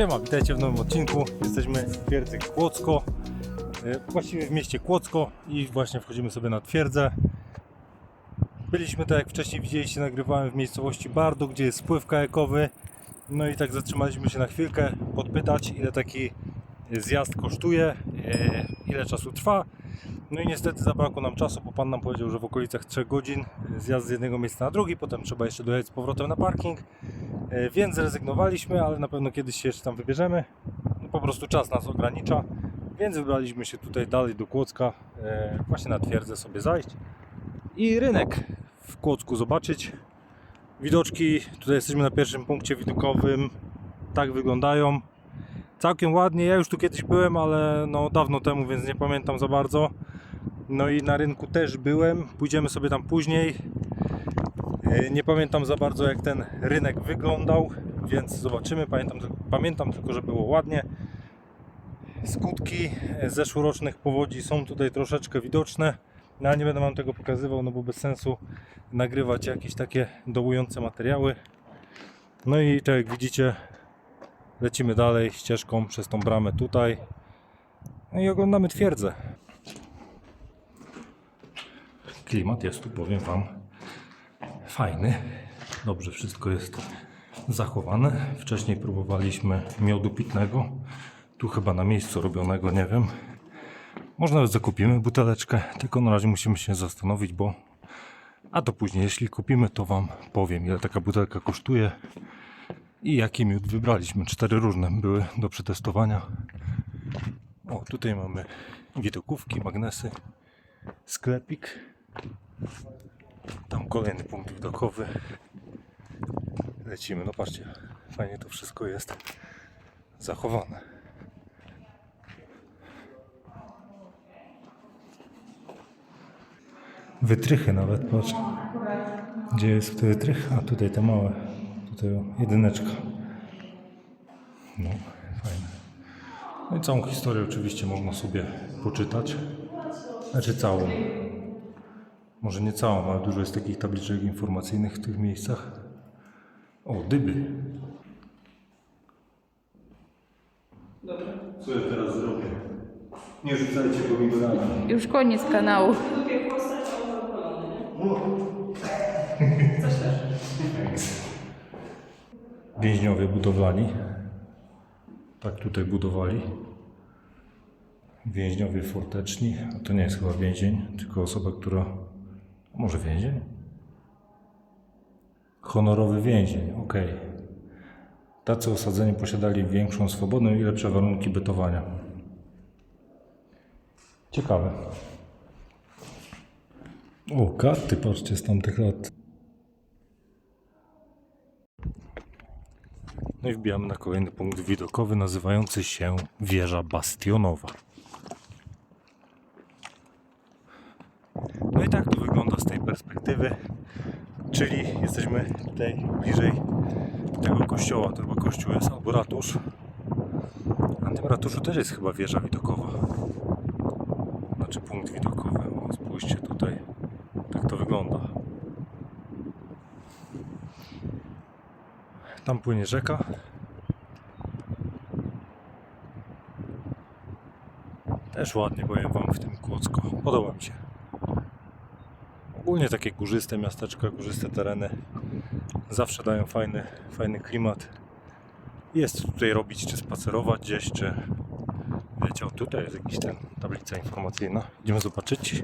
Siema, witajcie w nowym odcinku. Jesteśmy w twierdzy Kłodzko. E, Właściwie w mieście Kłodzko i właśnie wchodzimy sobie na twierdzę. Byliśmy, tak jak wcześniej widzieliście, nagrywałem w miejscowości Bardo, gdzie jest spływ kajakowy. No i tak zatrzymaliśmy się na chwilkę, podpytać ile taki zjazd kosztuje, e, ile czasu trwa. No i niestety zabrakło nam czasu, bo pan nam powiedział, że w okolicach 3 godzin zjazd z jednego miejsca na drugi, potem trzeba jeszcze dojechać z powrotem na parking. E, Więc zrezygnowaliśmy, ale na pewno kiedyś się jeszcze tam wybierzemy. No, po prostu czas nas ogranicza, więc wybraliśmy się tutaj dalej do Kłodzka, e, właśnie na twierdzę sobie zajść i rynek w Kłodzku zobaczyć. Widoczki, tutaj jesteśmy na pierwszym punkcie widokowym, tak wyglądają. Całkiem ładnie, ja już tu kiedyś byłem, ale no dawno temu, więc nie pamiętam za bardzo. No i na rynku też byłem, pójdziemy sobie tam później. E, Nie pamiętam za bardzo jak ten rynek wyglądał, więc zobaczymy. Pamiętam, pamiętam tylko, że było ładnie. Skutki zeszłorocznych powodzi są tutaj troszeczkę widoczne. No, ale nie będę Wam tego pokazywał, no bo bez sensu nagrywać jakieś takie dołujące materiały. No i tak jak widzicie, lecimy dalej ścieżką przez tą bramę tutaj. No i oglądamy twierdzę. Klimat jest tu, powiem Wam, fajny. Dobrze wszystko jest zachowane. Wcześniej próbowaliśmy miodu pitnego. Tu chyba na miejscu robionego, nie wiem. Może nawet zakupimy buteleczkę, tylko na razie musimy się zastanowić, bo a to później, jeśli kupimy, to Wam powiem, ile taka butelka kosztuje i jaki miód wybraliśmy. Cztery różne były do przetestowania. O, tutaj mamy widokówki, magnesy, sklepik. Tam kolejny punkt widokowy. Lecimy. No patrzcie, fajnie to wszystko jest zachowane. Wytrychy nawet, patrz. Gdzie jest wtedy wytrych? A tutaj te małe. Tutaj jedyneczka. No, fajne. No i całą historię oczywiście można sobie poczytać. Znaczy całą. Może nie całą, ale dużo jest takich tabliczek informacyjnych w tych miejscach. O, dyby. Co ja teraz zrobię? Nie rzucajcie pomidorami. Już koniec kanału. Więźniowie budowlani. Tak tutaj budowali. Więźniowie forteczni. A to nie jest chyba więzień, tylko osoba, która. Może więzień? Honorowy więzień, okej. Tacy osadzeni posiadali większą swobodę i lepsze warunki bytowania. Ciekawe. O, karty, patrzcie, z tamtych lat. No i wbijamy na kolejny punkt widokowy nazywający się Wieża Bastionowa. No i tak to wygląda perspektywy. Czyli jesteśmy tutaj bliżej tego kościoła. To chyba kościół jest albo ratusz. Na tym ratuszu też jest chyba wieża widokowa. Znaczy punkt widokowy. O, spójrzcie tutaj. Tak to wygląda. Tam płynie rzeka. Też ładnie powiem Wam w tym Kłodzko. Podoba mi się. Ogólnie takie górzyste miasteczka, górzyste tereny zawsze dają fajny, fajny klimat. Jest tutaj robić, czy spacerować gdzieś, czy wiecie, o tutaj jest jakiś ten tablica informacyjna. Idziemy zobaczyć.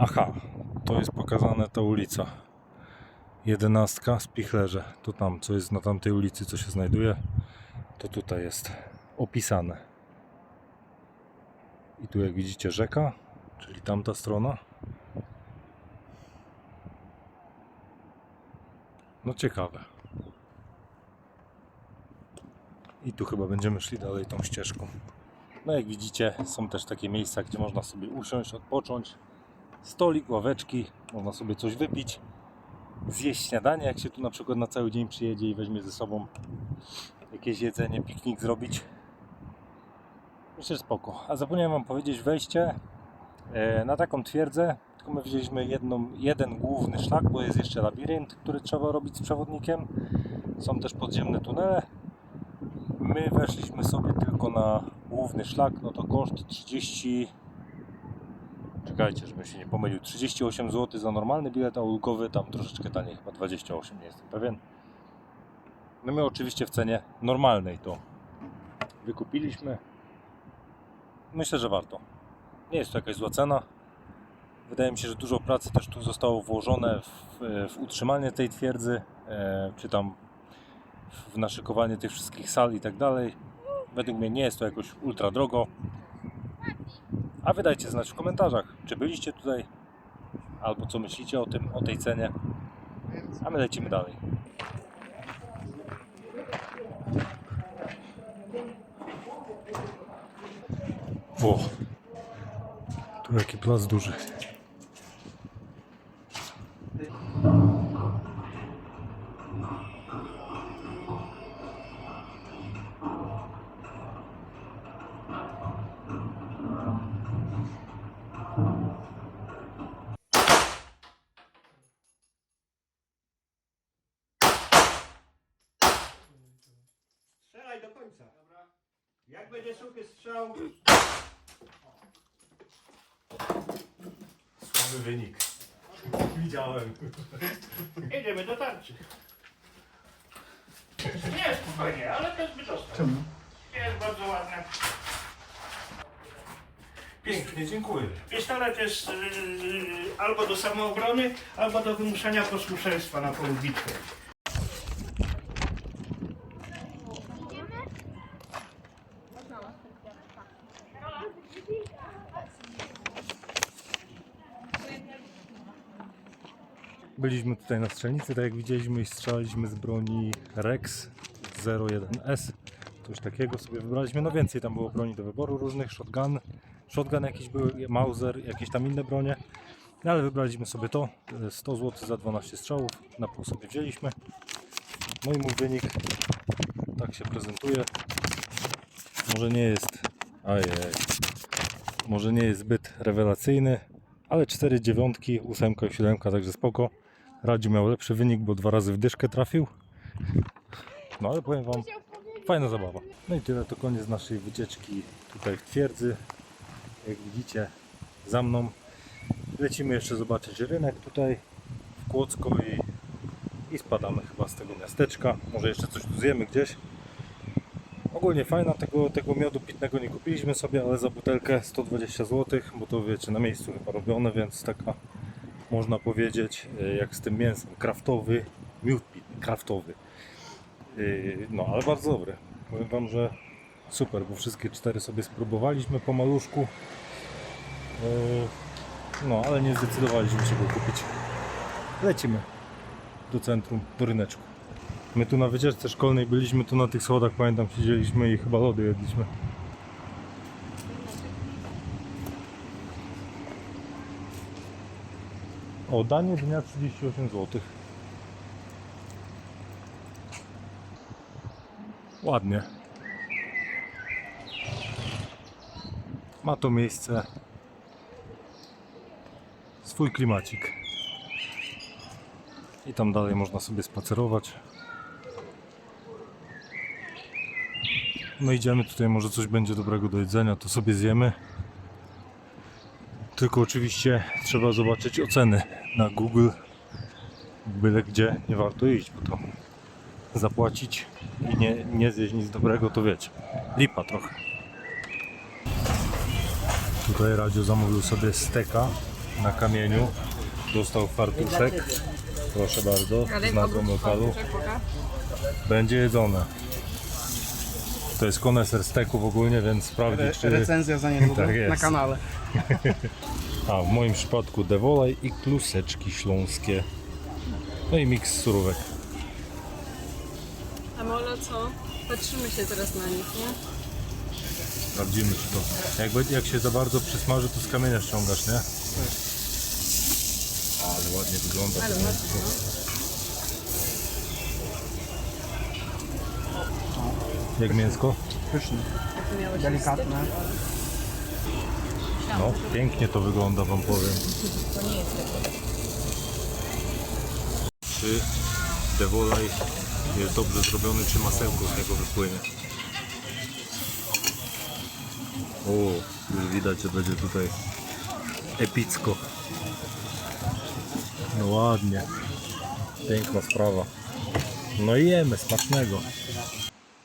Aha, to jest pokazane ta ulica. Jedenastka, Spichlerze. To tam, co jest na tamtej ulicy, co się znajduje, to tutaj jest opisane. I tu jak widzicie rzeka, czyli tamta strona. No ciekawe. I tu chyba będziemy szli dalej tą ścieżką. No jak widzicie, są też takie miejsca, gdzie można sobie usiąść, odpocząć. Stolik, ławeczki, można sobie coś wypić, zjeść śniadanie, jak się tu na przykład na cały dzień przyjedzie i weźmie ze sobą jakieś jedzenie, piknik zrobić. Że spoko. A zapomniałem Wam powiedzieć, wejście e, na taką twierdzę, tylko my wzięliśmy jedną, jeden główny szlak, bo jest jeszcze labirynt, który trzeba robić z przewodnikiem. Są też podziemne tunele. My weszliśmy sobie tylko na główny szlak, no to koszt 30. Czekajcie, żebym się nie pomylił. 38 zł za normalny bilet, a ulgowy tam troszeczkę taniej, chyba 28, nie jestem pewien. No my oczywiście w cenie normalnej to wykupiliśmy. Myślę, że warto. Nie jest to jakaś zła cena. Wydaje mi się, że dużo pracy też tu zostało włożone w, w utrzymanie tej twierdzy, e, czy tam w naszykowanie tych wszystkich sal i tak dalej. Według mnie nie jest to jakoś ultra drogo. A wy dajcie znać w komentarzach, czy byliście tutaj, albo co myślicie o tym, o tej cenie. A my lecimy dalej. O, tu jaki plac duży. Strzelaj do końca. Jak będzie suchy strzał, Słaby wynik. Widziałem. jedziemy do tarczy. Nie, spokojnie, ale bez wydostał. Czemu? Jest bardzo ładne. Pięknie, dziękuję. Pistolet jest yy, albo do samoobrony, albo do wymuszania posłuszeństwa na polu bitwy. Byliśmy tutaj na strzelnicy, tak jak widzieliśmy i strzelaliśmy z broni Rex 01S. Coś takiego sobie wybraliśmy. No więcej tam było broni do wyboru różnych, shotgun, shotgun jakiś był, Mauser, jakieś tam inne bronie. No ale wybraliśmy sobie to, e, 100 zł za 12 strzałów, na pół sobie wzięliśmy. No i mój wynik tak się prezentuje. Może nie jest, ajej, może nie jest zbyt rewelacyjny, ale 4 dziewiątki, 8 i 7, także spoko. Radziu miał lepszy wynik, bo dwa razy w dyszkę trafił. No ale powiem Wam, fajna zabawa. No i tyle, to koniec naszej wycieczki tutaj w twierdzy. Jak widzicie, za mną. Lecimy jeszcze zobaczyć rynek tutaj w Kłodzko i, i spadamy chyba z tego miasteczka. Może jeszcze coś tu zjemy gdzieś. Ogólnie fajna, tego, tego miodu pitnego nie kupiliśmy sobie, ale za butelkę 120 zł, bo to wiecie, na miejscu chyba robione, więc taka można powiedzieć, e, jak z tym mięsem, kraftowy, miód kraftowy. Yy, No, ale bardzo dobry. Powiem Wam, że super, bo wszystkie cztery sobie spróbowaliśmy po maluszku. Yy, No, ale nie zdecydowaliśmy się go kupić. Lecimy do centrum, do ryneczku. My tu na wycieczce szkolnej byliśmy, tu na tych schodach pamiętam siedzieliśmy i chyba lody jedliśmy. O, danie dnia 38 zł. Ładnie. Ma to miejsce swój klimacik. I tam dalej można sobie spacerować. No idziemy tutaj, może coś będzie dobrego do jedzenia, to sobie zjemy. Tylko oczywiście trzeba zobaczyć oceny na Google. Byle gdzie nie warto iść, bo to zapłacić i nie, nie zjeść nic dobrego, to wiecie. Lipa trochę. Tutaj Radio zamówił sobie steka na kamieniu. Dostał fartuszek. Proszę bardzo, z nazwą lokalu. Będzie jedzone. To jest koneser steków ogólnie, więc sprawdzi Re- czy... recenzja za niedługo Tak na kanale. A, w moim przypadku dewolej i kluseczki śląskie. No i miks surówek. A Molo co? Patrzymy się teraz na nich, nie? Sprawdzimy czy to. Jak, będzie- jak się za bardzo przysmaży, to z kamienia ściągasz, nie? Ale ładnie wygląda. Ale ładnie, mięsko. Jak mięsko? Pyszny, Miałeś delikatne. No, pięknie to wygląda, wam powiem. To nie jest. Czy devolaj jest dobrze zrobiony, czy masełko z niego wypłynie. O, już widać, że będzie tutaj epicko. No ładnie. Piękna sprawa. No i jemy, smacznego.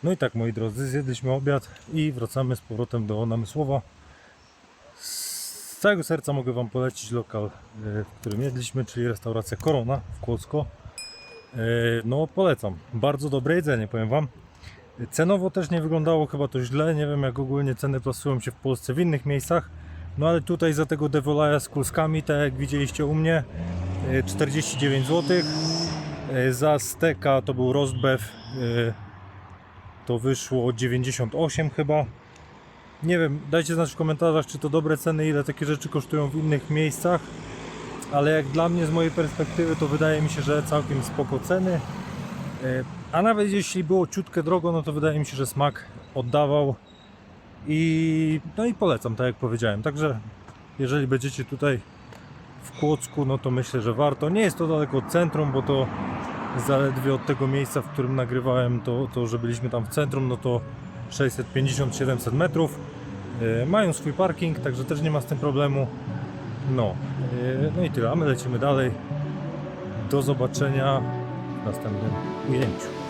No i tak moi drodzy, zjedliśmy obiad i wracamy z powrotem do Namysłowa. Całego serca mogę Wam polecić lokal, e, w którym jedliśmy, czyli restauracja Korona w Kłodzko. E, No polecam, bardzo dobre jedzenie powiem Wam. Cenowo też nie wyglądało chyba to źle, nie wiem jak ogólnie ceny plasują się w Polsce w innych miejscach. No ale tutaj za tego devolaja z kulskami, tak jak widzieliście u mnie, e, 49 zł. Za steka to był e, to wyszło 98 chyba. Nie wiem, dajcie znać w komentarzach, czy to dobre ceny, ile takie rzeczy kosztują w innych miejscach. Ale jak dla mnie, z mojej perspektywy, to wydaje mi się, że całkiem spoko ceny. E, A nawet jeśli było ciutkę drogo, no to wydaje mi się, że smak oddawał. I no i polecam, tak jak powiedziałem. Także jeżeli będziecie tutaj w Kłodzku, no to myślę, że warto. Nie jest to daleko od centrum, bo to zaledwie od tego miejsca, w którym nagrywałem, to, to że byliśmy tam w centrum, no to 650-700 metrów. E, Mają swój parking, także też nie ma z tym problemu. No, e, no i tyle, a my lecimy dalej. Do zobaczenia w następnym ujęciu.